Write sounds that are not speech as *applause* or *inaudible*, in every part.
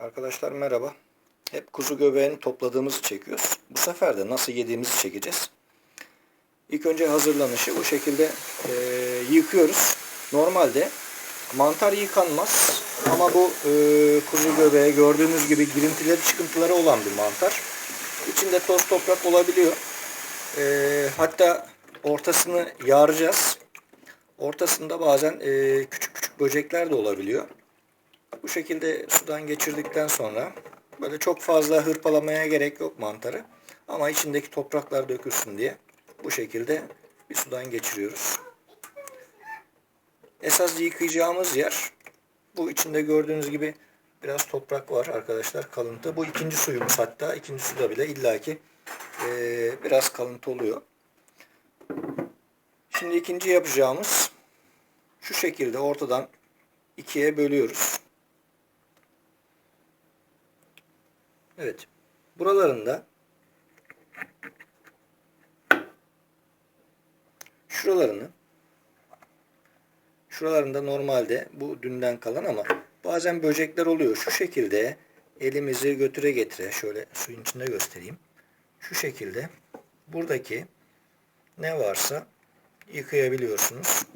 Arkadaşlar merhaba. Hep kuzu göbeğini topladığımızı çekiyoruz. Bu sefer de nasıl yediğimizi çekeceğiz. İlk önce hazırlanışı bu şekilde e, yıkıyoruz. Normalde mantar yıkanmaz ama bu e, kuzu göbeği gördüğünüz gibi girintileri çıkıntıları olan bir mantar. İçinde toz toprak olabiliyor. E, hatta ortasını yaracağız. Ortasında bazen e, küçük küçük böcekler de olabiliyor. Bu şekilde sudan geçirdikten sonra böyle çok fazla hırpalamaya gerek yok mantarı. Ama içindeki topraklar dökülsün diye bu şekilde bir sudan geçiriyoruz. Esas yıkayacağımız yer bu içinde gördüğünüz gibi biraz toprak var arkadaşlar kalıntı. Bu ikinci suyumuz hatta ikinci suda bile illaki eee, biraz kalıntı oluyor. Şimdi ikinci yapacağımız şu şekilde ortadan ikiye bölüyoruz. Evet. Buralarında şuralarını şuralarında normalde bu dünden kalan ama bazen böcekler oluyor. Şu şekilde elimizi götüre getire şöyle suyun içinde göstereyim. Şu şekilde buradaki ne varsa yıkayabiliyorsunuz.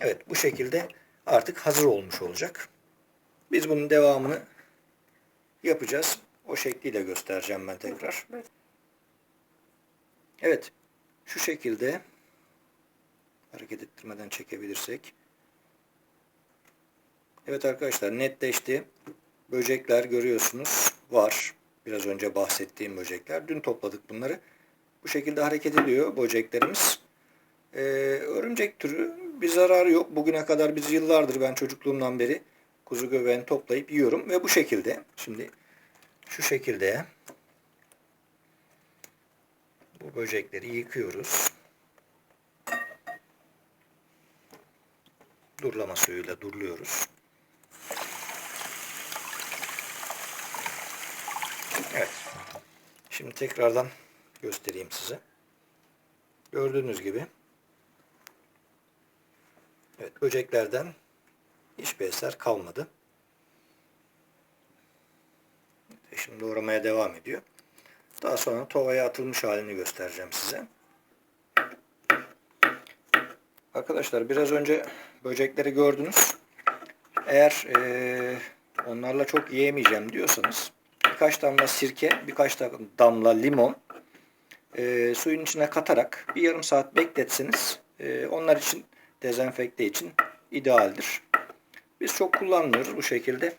Evet bu şekilde artık hazır olmuş olacak. Biz bunun devamını yapacağız. O şekliyle göstereceğim ben tekrar. Evet. Şu şekilde hareket ettirmeden çekebilirsek. Evet arkadaşlar netleşti. Böcekler görüyorsunuz. Var. Biraz önce bahsettiğim böcekler. Dün topladık bunları. Bu şekilde hareket ediyor böceklerimiz. Ee, örümcek türü bir zararı yok. Bugüne kadar biz yıllardır ben çocukluğumdan beri kuzu göbeğini toplayıp yiyorum ve bu şekilde şimdi şu şekilde bu böcekleri yıkıyoruz. Durlama suyuyla durluyoruz. Evet. Şimdi tekrardan göstereyim size. Gördüğünüz gibi Evet, böceklerden hiçbir eser kalmadı. Şimdi doğramaya devam ediyor. Daha sonra tovaya atılmış halini göstereceğim size. Arkadaşlar biraz önce böcekleri gördünüz. Eğer eee, onlarla çok yiyemeyeceğim diyorsanız birkaç damla sirke, birkaç damla limon eee, suyun içine katarak bir yarım saat bekletseniz eee, onlar için dezenfekte için idealdir. Biz çok kullanmıyoruz bu şekilde.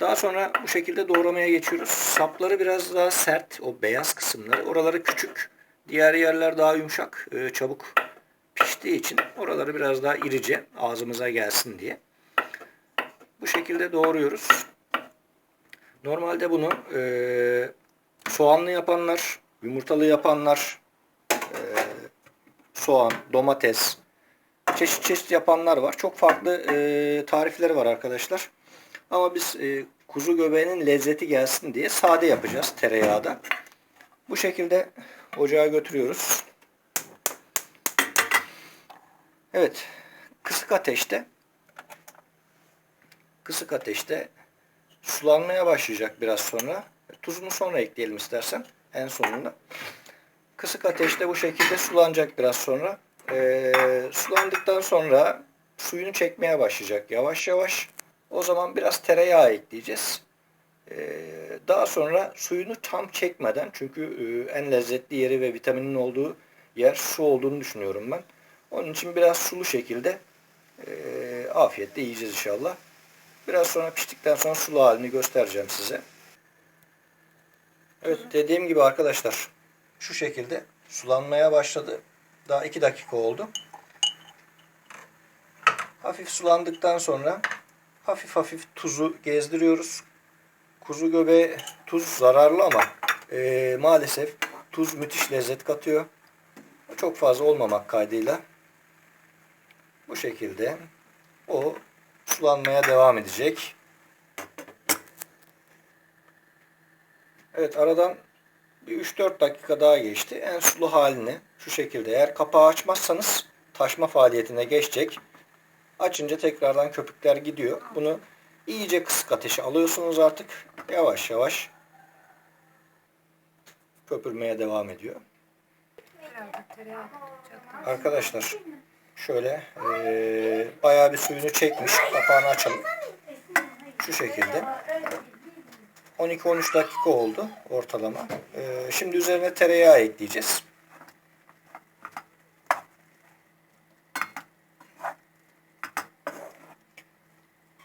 Daha sonra bu şekilde doğramaya geçiyoruz. Sapları biraz daha sert. O beyaz kısımları. Oraları küçük. Diğer yerler daha yumuşak. e, Çabuk piştiği için oraları biraz daha irice ağzımıza gelsin diye. Bu şekilde doğruyoruz. Normalde bunu e, soğanlı yapanlar, yumurtalı yapanlar, e, soğan, domates, çeşit çeşit yapanlar var. Çok farklı e, tarifleri var arkadaşlar. Ama biz e, kuzu göbeğinin lezzeti gelsin diye sade yapacağız tereyağda. Bu şekilde ocağa götürüyoruz. Evet. Kısık ateşte kısık ateşte sulanmaya başlayacak biraz sonra. Tuzunu sonra ekleyelim istersen en sonunda. Kısık ateşte bu şekilde sulanacak biraz sonra. Ee, sulandıktan sonra suyunu çekmeye başlayacak yavaş yavaş. O zaman biraz tereyağı ekleyeceğiz. Ee, daha sonra suyunu tam çekmeden çünkü e, en lezzetli yeri ve vitaminin olduğu yer su olduğunu düşünüyorum ben. Onun için biraz sulu şekilde e, afiyetle yiyeceğiz inşallah. Biraz sonra piştikten sonra sulu halini göstereceğim size. Evet dediğim gibi arkadaşlar şu şekilde sulanmaya başladı. Daha 2 dakika oldu. Hafif sulandıktan sonra hafif hafif tuzu gezdiriyoruz. Kuzu göbeği tuz zararlı ama e, maalesef tuz müthiş lezzet katıyor. Çok fazla olmamak kaydıyla bu şekilde o sulanmaya devam edecek. Evet aradan bir 3-4 dakika daha geçti. En sulu haline şu şekilde eğer kapağı açmazsanız taşma faaliyetine geçecek. Açınca tekrardan köpükler gidiyor. Bunu İyice kısık ateşe alıyorsunuz artık. Yavaş yavaş köpürmeye devam ediyor. Arkadaşlar şöyle eee bayağı bir suyunu çekmiş. Kapağını açalım. Şu şekilde. 12-13 dakika oldu ortalama. Eee, şimdi üzerine tereyağı ekleyeceğiz.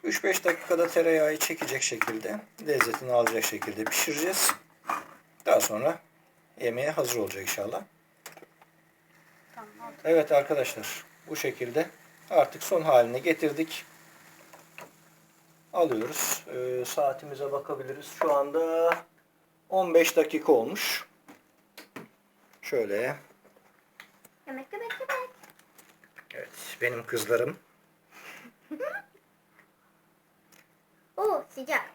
Üç beş dakikada tereyağı çekecek şekilde, lezzetini alacak şekilde pişireceğiz. Daha sonra yemeğe hazır olacak inşallah. Tamam. Evet arkadaşlar bu şekilde artık son haline getirdik. Alıyoruz. Ee, saatimize bakabiliriz. Şu anda 15 dakika olmuş. Şöyle. Yemek yemek yemek. Evet benim kızlarım. Oo sıcak.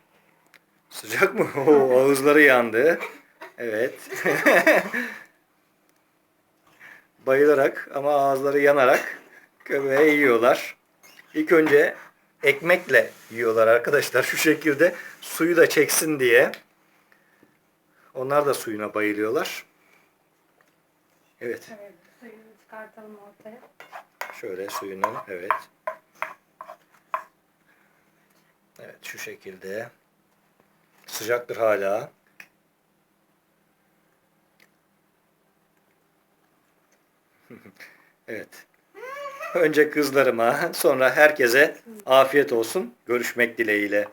Sıcak mı? *laughs* Oo, ağızları yandı. Evet. *laughs* Bayılarak ama ağızları yanarak köpeği yiyorlar. İlk önce ekmekle yiyorlar arkadaşlar şu şekilde suyu da çeksin diye. Onlar da suyuna bayılıyorlar. Evet. Evet, suyunu çıkartalım ortaya. Şöyle suyunu evet. Evet şu şekilde. Sıcaktır hala. *laughs* evet. Önce kızlarıma sonra herkese afiyet olsun. Görüşmek dileğiyle.